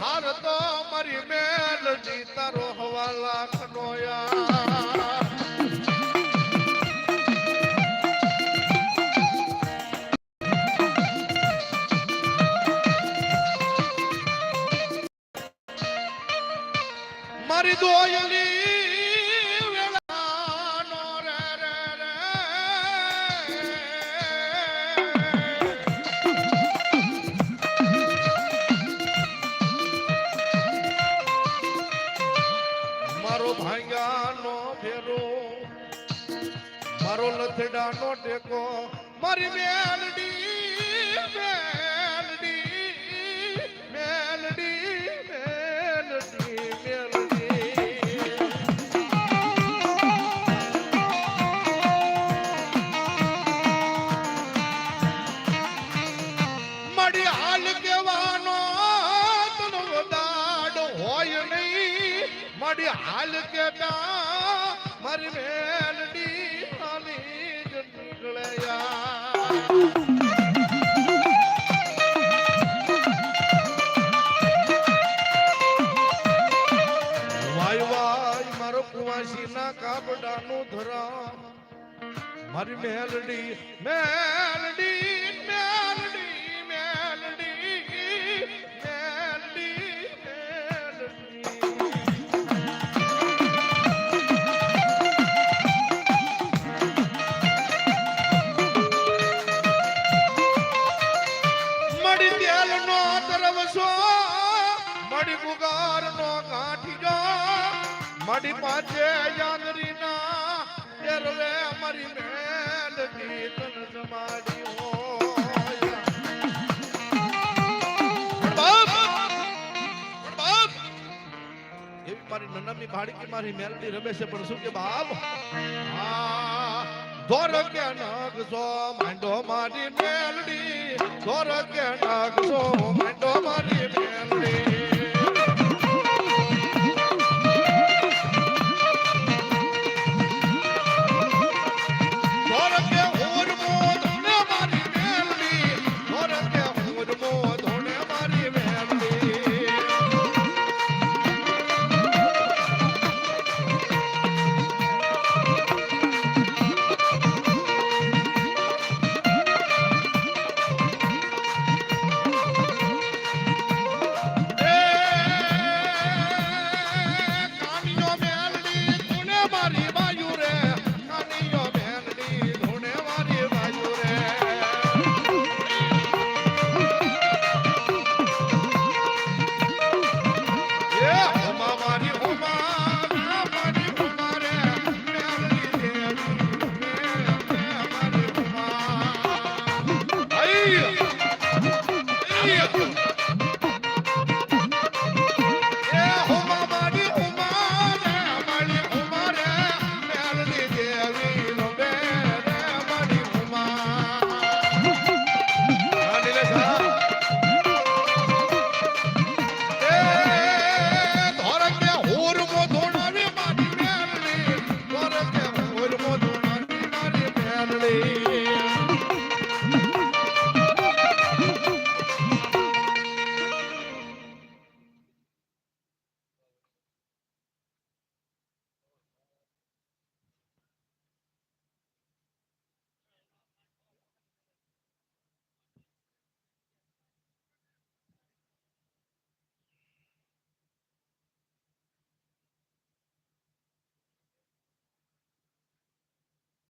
હાર તો મારી મેલ જી તારો હવાલા કનોયા મારી દોયલી ભાંગાનો ફેરો મારો લથડાનો ટેકો. મારી બે નહીં હાલ કેતા મારી મેલડી હાલી જ નીકળે યાર. વાય વાય, મારો કુવાસી ના કાબડાનું ધરામ મારી મેલડી મેલડી તરવસો મડી ગુગાર નો કાઠીજો મડી પાછે યાદરી ના એરવે મરી મેલ બાપ બાપ! એવી મારી નનામી ભાડકી મારી મેલડી રમે છે પણ શું કે બાપ? આ ધોર કે નાગસો માંડો મારી મેલડી ધોર કે નાગસો માંડો મારી મેલડી.